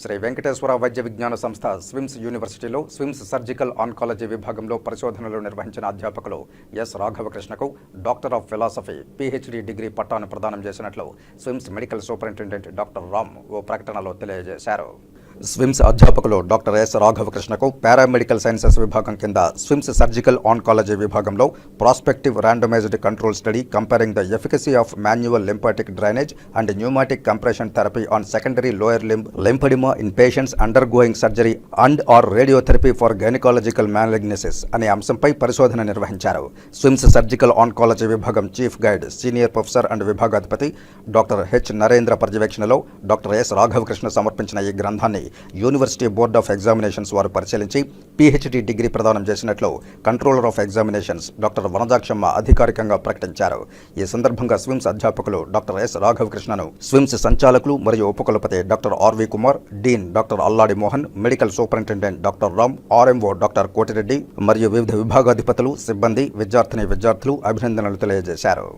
శ్రీ వెంకటేశ్వర వైద్య విజ్ఞాన సంస్థ స్విమ్స్ యూనివర్సిటీలో స్విమ్స్ సర్జికల్ ఆన్కాలజీ విభాగంలో పరిశోధనలు నిర్వహించిన అధ్యాపకులు S రాఘవకృష్ణకు doctor of philosophy PhD degree పట్టాను ప్రదానం చేసినట్లు SVIMS medical superintendent doctor Ram ఓ ప్రకటనలో తెలియజేశారు. స్విమ్స్ అధ్యాపకులు డాక్టర్ ఎస్ రాఘవకృష్ణకు పారామెడికల్ సైన్సెస్ విభాగం కింద స్విమ్స్ సర్జికల్ ఆన్కాలజీ విభాగంలో prospective randomised control study comparing the efficacy of manual lymphatic drainage and pneumatic compression therapy on secondary lower limb lymphoedema in patients undergoing surgery and or radiotherapy for gynaecological malignancies అనే అంశంపై పరిశోధన నిర్వహించారు. SVIMS surgical oncology విభాగం chief guide senior professor and విభాగాధిపతి doctor H Narendra పర్యవేక్షణలో doctor yes రాఘవకృష్ణ సమర్పించిన ఈ గ్రంథాన్ని university board of examinations వారు పరిశీలించి పీహెచ్డీ డిగ్రీ ప్రదానం చేసినట్లు controller of examinations doctor Vanajakshamma అధికారికంగా ప్రకటించారు. ఈ సందర్భంగా స్విమ్స్ అధ్యాపకులు డాక్టర్ ఎస్ రాఘవకృష్ణను స్విమ్స్ సంచాలకులు మరియు ఉపకులపతి doctor R V Kumar dean doctor Alladi Mohan medical superintendent doctor Ram RMO doctor Kotireddy మరియు వివిధ విభాగాధిపతులు సిబ్బంది విద్యార్థిని విద్యార్థులు అభినందనలు తెలియజేశారు.